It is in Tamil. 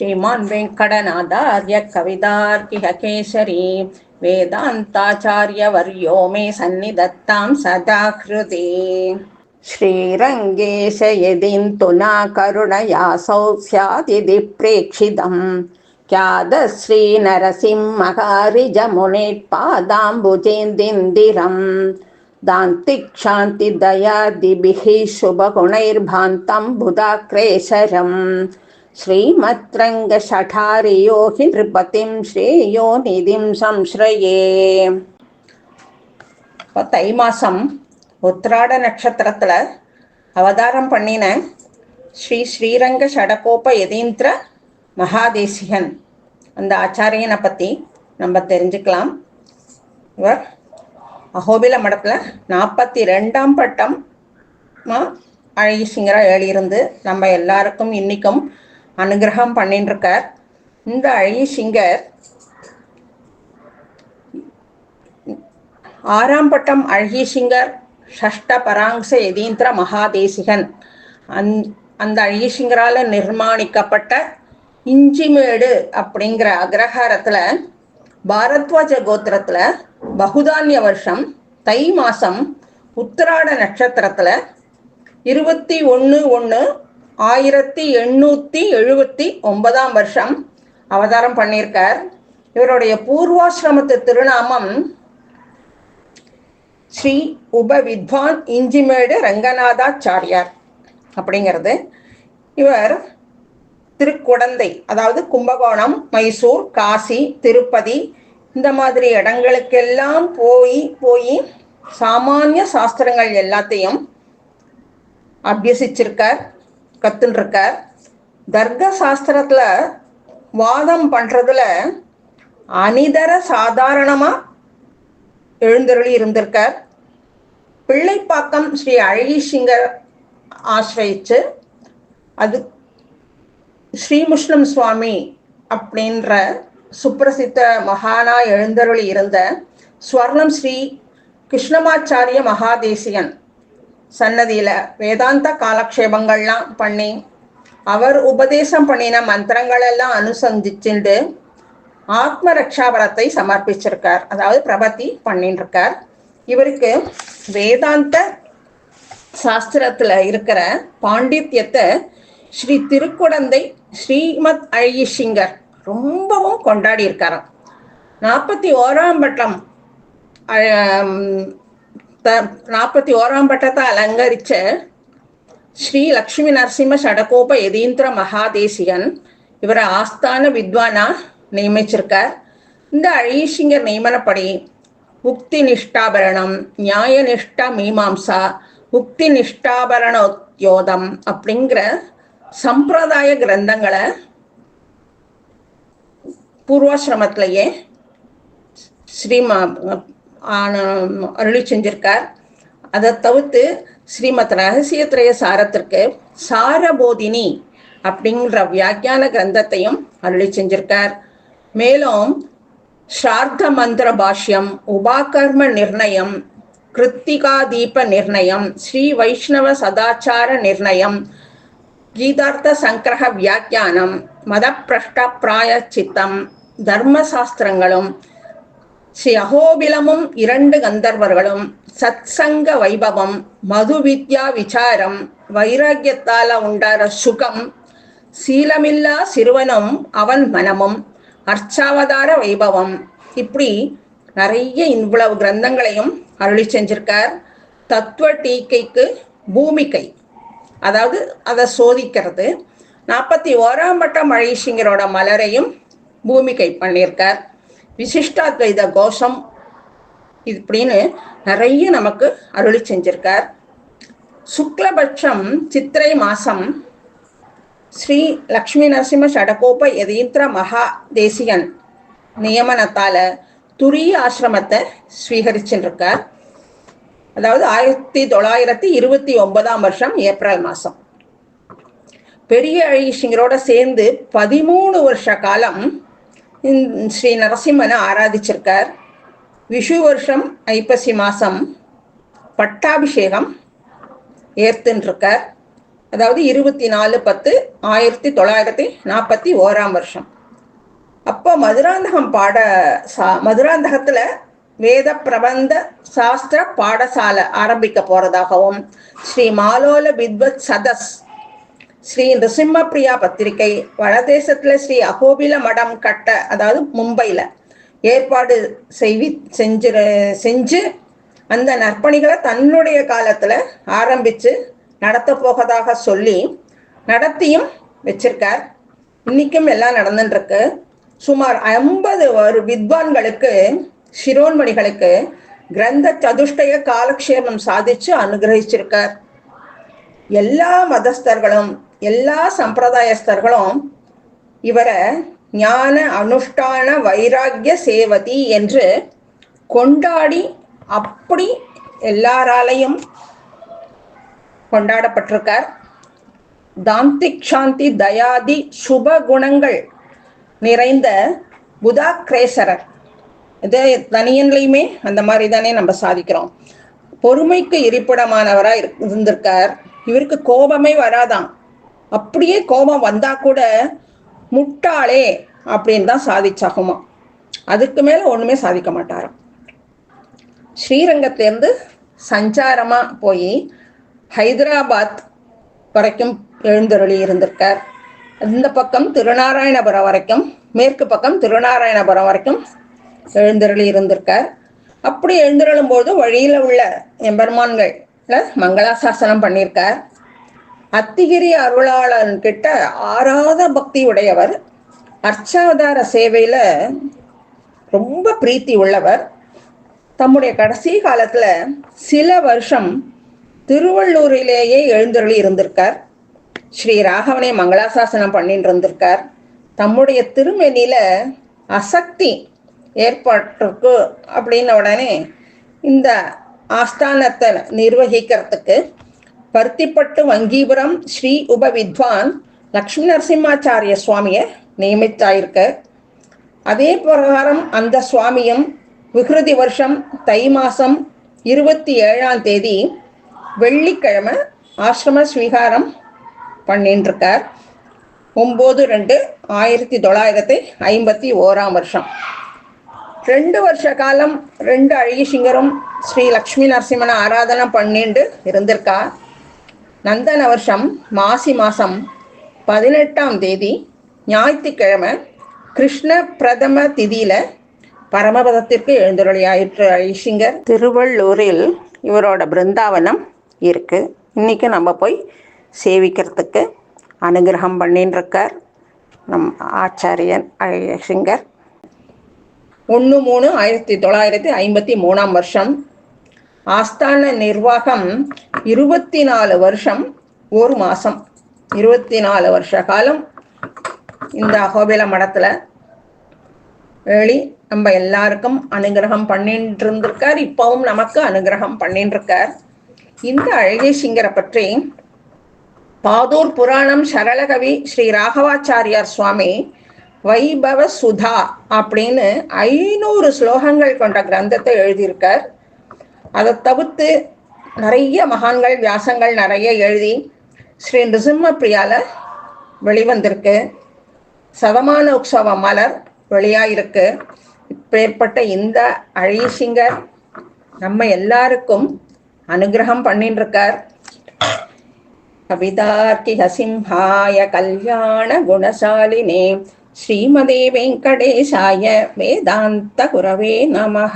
श्रीमान् वेङ्कटनाथार्य कवितार्किह केसरी वेदान्ताचार्यवर्यो मे सन्निधत्तां सदा हृदि श्रीरङ्गेश यदिन्तु न करुणयासौ स्यादिति प्रेक्षितम् ख्यातश्रीनरसिंहकारिजमुनेत्पादाम्बुजेन्दिन्दिरम् दान्तिक्षान्तिदयादिभिः शुभगुणैर्भान्तं बुधाक्रेशरम् श्रीमद्रङ्गशठारियो हि नृपतिं श्रेयो निधिं संश्रये இப்போ தை மாதம் உத்திராட நட்சத்திரத்தில் அவதாரம் பண்ணின ஸ்ரீ ஸ்ரீரங்க ஷடகோப யதீந்திர மகாதேசிகன் அந்த ஆச்சாரியனை பற்றி நம்ம தெரிஞ்சுக்கலாம் இவர் அகோபில மடத்தில் நாற்பத்தி ரெண்டாம் பட்டம் அழகி சிங்கரா எழுதியிருந்து நம்ம எல்லாருக்கும் இன்னைக்கும் அனுகிரகம் பண்ணிட்டுருக்கார் இந்த அழகி சிங்கர் ஆறாம் பட்டம் அழகி சிங்கர் ஷஷ்ட பராங்ச எதீந்திர மகாதேசிகன். அந் அந்த அழகி சிங்கரால் நிர்மாணிக்கப்பட்ட இஞ்சிமேடு அப்படிங்கிற அக்ரஹாரத்தில் பாரத்வாஜ கோத்திரத்தில் பகுதானிய வருஷம் தை மாதம் உத்திராட நட்சத்திரத்தில் இருபத்தி ஒன்று ஒன்று ஆயிரத்தி எண்ணூற்றி எழுபத்தி ஒன்பதாம் வருஷம் அவதாரம் பண்ணியிருக்கார். இவருடைய பூர்வாசிரமத்து திருநாமம் ஸ்ரீ உப வித்வான் இஞ்சிமேடு ரங்கநாதாச்சாரியார் அப்படிங்கிறது. இவர் திருக்குடந்தை அதாவது கும்பகோணம் மைசூர் காசி திருப்பதி இந்த மாதிரி இடங்களுக்கெல்லாம் போய் போய் சாமானிய சாஸ்திரங்கள் எல்லாத்தையும் அபியசிச்சிருக்கார். கத்துன்ருக்கார் தர்க்க சாஸ்திரத்தில் வாதம் பண்றதுல அனிதர சாதாரணமாக எழுந்தருளி இருந்திருக்கார். பிள்ளைப்பாக்கம் ஸ்ரீ அழகி சிங்கர் ஆசிரயிச்சு அது ஸ்ரீமுஷ்ணம் சுவாமி அப்படின்ற சுப்பிரசித்த மகானா எழுந்தருளி இருந்த ஸ்வர்ணம் ஸ்ரீ கிருஷ்ணமாச்சாரிய மகாதேசியன் சன்னதியில் வேதாந்த காலக்ஷேபங்கள்லாம் பண்ணி அவர் உபதேசம் பண்ணின மந்திரங்கள் எல்லாம் அனுசந்திச்சுண்டு ஆத்ம ரக்ஷாபரத்தை சமர்ப்பிச்சிருக்கார். அதாவது பிரபத்தி பண்ணிட்டு இருக்கார் இவருக்கு வேதாந்த சாஸ்திரத்துல இருக்கிற பாண்டித்யத்தை ஸ்ரீ திருக்குடந்தை ஸ்ரீமத் அழகிசிங்கர் ரொம்பவும் கொண்டாடி இருக்காராம் நாற்பத்தி ஓராம் பட்டம் நாற்பத்தி ஓராம் பட்டத்தை அலங்கரிச்ச ஸ்ரீ லக்ஷ்மி நரசிம்ம சடகோப எதீந்திர மகாதேசிகன். இவரை ஆஸ்தான வித்வானா நியமிச்சிருக்கார். இந்த அழீசிங்கர் நியமனப்படி உக்தி நிஷ்டாபரணம் நியாய நிஷ்டா மீமாம்சா உக்தி நிஷ்டாபரணோத்யோதம் அப்படிங்கிற சம்பிரதாய கிரந்தங்களை பூர்வாசிரமத்திலேயே ஸ்ரீமா அருளி செஞ்சிருக்கார். அதை தவிர்த்து ஸ்ரீமத் ரகசியத்திரய சாரத்திற்கு சாரபோதினி அப்படிங்கிற வியாக்கியான கிரந்தத்தையும் அருளி செஞ்சிருக்கார். மேலும் ஸ்ரார்த்த மந்திர பாஷ்யம் உபாகர்ம நிர்ணயம் கிருத்திகா தீப நிர்ணயம் ஸ்ரீ வைஷ்ணவ சதாச்சார நிர்ணயம் கீதார்த்த சங்கிரக வியாக்கியானம் மத பிரஷ்ட பிராய சித்தம் தர்மசாஸ்திரங்களும் ஸ்ரீ அகோபிலமும் இரண்டு கந்தர்வர்களும் சத்சங்க வைபவம் மது வித்யா விசாரம் வைராக்கியத்தால உண்டார சுகம் சீலமில்லா சிறுவனும் அவன் மனமும் அர்ச்சாவதார வைபவம். இப்படி நிறைய இவ்வளவு கிரந்தங்களையும் அருளி செஞ்சிருக்கார். தத்துவ டீக்கைக்கு பூமிக்கை அதாவது அதை சோதிக்கிறது. நாற்பத்தி ஓராம் பட்டம் மழீஷிங்கரோட மலரையும் பூமிக்கை பண்ணியிருக்கார். விசிஷ்டாத்வைத கோஷம் இப்படின்னு நிறைய நமக்கு அருளி செஞ்சிருக்கார். சுக்லபட்சம் சித்திரை மாசம் ஸ்ரீ லக்ஷ்மி நரசிம்ம ஷடகோப யதீந்திர மகா தேசிகன் நியமனத்தால துரிய ஆசிரமத்தை ஸ்வீகரிச்சுருக்கார் அதாவது ஆயிரத்தி தொள்ளாயிரத்தி இருபத்தி ஒன்பதாம் வருஷம் ஏப்ரல் மாதம் பெரிய அழகிசிங்கரோட சேர்ந்து பதிமூணு வருஷ காலம் ஸ்ரீ நரசிம்மனை ஆராதிச்சிருக்கார். விஷு வருஷம் ஐப்பசி மாதம் பட்டாபிஷேகம் ஏற்றுன்ருக்கார் அதாவது இருபத்தி நாலு பத்து ஆயிரத்தி தொள்ளாயிரத்தி நாற்பத்தி ஓராம் வருஷம். அப்போ மதுராந்தகம் பாட சா மதுராந்தகத்தில் வேத பிரபந்த சாஸ்திர பாடசாலை ஆரம்பிக்க போறதாகவும் ஸ்ரீ மாலோல வித்வத் சதஸ் ஸ்ரீ நிருசிம்மப்பிரியா பத்திரிகை வடதேசத்துல ஸ்ரீ அகோபில மடம் கட்ட அதாவது மும்பையில் ஏற்பாடு செய்வி செஞ்சு செஞ்சு அந்த நற்பணிகளை தன்னுடைய காலத்தில் ஆரம்பித்து நடத்த போவதாக சொல்லி நடத்தியும் வச்சிருக்கார். இன்னைக்கும் எல்லாம் நடந்துட்டுருக்கு சுமார் ஐம்பது ஒரு வித்வான்களுக்கு சிரோன்மணிகளுக்கு கிரந்த சதுஷ்டய காலக்ஷேபம் சாதிச்சு அனுகிரகிச்சிருக்கார். எல்லா மதஸ்தர்களும் எல்லா சம்பிரதாயஸ்தர்களும் இவரை ஞான அனுஷ்டான வைராக்கிய சேவதி என்று கொண்டாடி அப்படி எல்லாராலையும் கொண்டாடப்பட்டிருக்கார். தாந்திக் சாந்தி தயாதி சுப குணங்கள் நிறைந்த புதாக்ரேசரர். இது தனியன்லையுமே அந்த மாதிரி தானே நம்ம சாதிக்கிறோம். பொறுமைக்கு இருப்பிடமானவராக இருந்திருக்கார். இவருக்கு கோபமே வராதாம். அப்படியே கோபம் வந்தா கூட முட்டாளே அப்படின்னு தான் சாதிச்சாகுமா. அதுக்கு மேல ஒண்ணுமே சாதிக்க மாட்டாராம். ஸ்ரீரங்கத்திலேருந்து சஞ்சாரமா போய் ஹைதராபாத் வரைக்கும் எழுந்தருளி இருந்திருக்கார். இந்த பக்கம் திருநாராயணபுரம் வரைக்கும் மேற்கு பக்கம் திருநாராயணபுரம் வரைக்கும் எழுந்தருளி இருந்திருக்கார். அப்படி எழுந்தருளும் போது வழியில உள்ள எம்பெருமான்கள் மங்களாசாசனம் பண்ணியிருக்கார். அத்திகிரி அருளாளன் கிட்ட ஆறாத பக்தி உடையவர் அர்ச்சாவதார சேவையில ரொம்ப பிரீத்தி உள்ளவர். தம்முடைய கடைசி காலத்துல சில வருஷம் திருவள்ளூரிலேயே எழுந்தருளி இருந்திருக்கார். ஸ்ரீ ராகவனை மங்களாசாசனம் பண்ணிட்டு இருந்திருக்கார். தம்முடைய திருமெனில அசக்தி ஏற்பட்டிருக்கு அப்படின்ன உடனே இந்த ஆஸ்தானத்தை நிர்வகிக்கிறதுக்கு பருத்திப்பட்டு வங்கீபுரம் ஸ்ரீ உப வித்வான் லக்ஷ்மி நரசிம்மாச்சாரிய சுவாமியை நியமித்தாயிருக்க. அதே பிரகாரம் அந்த சுவாமியும் விகிருதி வருஷம் தை மாசம் இருபத்தி ஏழாம் தேதி வெள்ளிக்கிழமை ஆசிரம ஸ்வீகாரம் பண்ணிட்டுருக்கார் ஒம்பது ரெண்டு ஆயிரத்தி தொள்ளாயிரத்தி ஐம்பத்தி ஓராம் வருஷம். ரெண்டு வருஷ காலம் ரெண்டு அழகிசிங்கரும் ஸ்ரீ லக்ஷ்மி நரசிம்மனை ஆராதனை பண்ணிட்டு இருந்திருக்கா. நந்தன வருஷம் மாசி மாதம் பதினெட்டாம் தேதி ஞாயிற்றுக்கிழமை கிருஷ்ண பிரதம திதியில பரமபதத்திற்கு எழுந்துருளியாயிற்று ஐஷிங்கர் திருவள்ளூரில் இவரோட பிருந்தாவனம் இருக்கு. இன்னைக்கு நம்ம போய் சேவிக்கிறதுக்கு அனுகிரகம் பண்ணின்ருக்கார் நம் ஆச்சாரியன் ஐஷிங்கர் ஒன்று மூணு ஆயிரத்தி தொள்ளாயிரத்தி ஐம்பத்தி மூணாம் வருஷம் ஆஸ்தான நிர்வாகம் இருபத்தி நாலு வருஷம் ஒரு மாதம் இருபத்தி நாலு வருஷ காலம் இந்த அகோபில மடத்தில் ஏழி நம்ம எல்லாருக்கும் அனுகிரகம் பண்ணிட்டு இருந்திருக்கார் இப்பவும் நமக்கு அனுகிரகம் பண்ணிட்டு இருக்கார் இந்த அழகேசிங்கரை பற்றி பாதூர் புராணம் சரளகவி ஸ்ரீ ராகவாச்சாரியார் சுவாமி வைபவ சுதா அப்படின்னு ஐநூறு ஸ்லோகங்கள் கொண்ட கிரந்தத்தை எழுதியிருக்கார். அதை தவிர்த்து நிறைய மகான்கள் வியாசங்கள் நிறைய எழுதி ஸ்ரீ நிருசிம்ம பிரியால வெளிவந்திருக்கு. சதமான உற்சவ மலர் வெளியாயிருக்கு. இப்பேற்பட்ட இந்த அழீசிங்கர் நம்ம எல்லாருக்கும் அனுகிரகம் பண்ணிட்டு இருக்கார் கவிதார்க்கிக சிம்ஹாய கல்யாண குணசாலினே ஸ்ரீமதே வெங்கடேசாய வேதாந்த குரவே நமக.